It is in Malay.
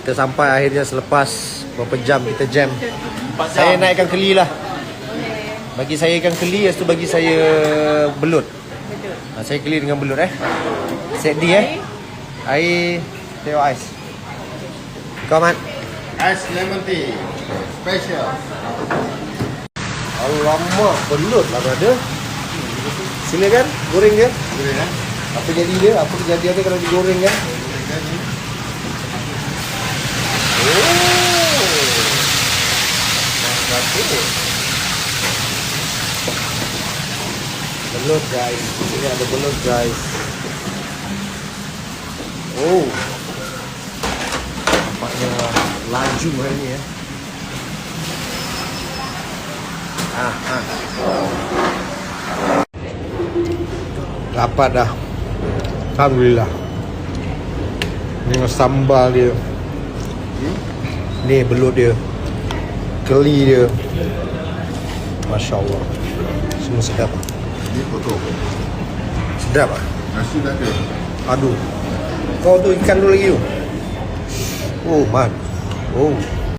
Kita sampai akhirnya selepas Berapa jam kita jam Saya nak ikan keli lah Bagi saya ikan keli Lepas tu bagi saya belut ha, Saya keli dengan belut eh Set D eh Air Teh ais Kau Mat Ice lemon tea. Special. Alamak belut lah brother Silakan goreng dia Boleh kan? Apa jadi dia? Apa kejadian dia kalau digoreng kan? Oh. Satu. Belut guys. Ini ada belut guys. Oh. Nampaknya laju hari ni ya. Ah, ah. Dapat dah. Alhamdulillah. Dengan sambal dia. Ni belut dia. Keli dia. Masya Allah. Semua sedap. Ini potong. Sedap ah. Nasi dah ada. Aduh. Kau tu ikan tu lagi tu. Oh, man. Oh.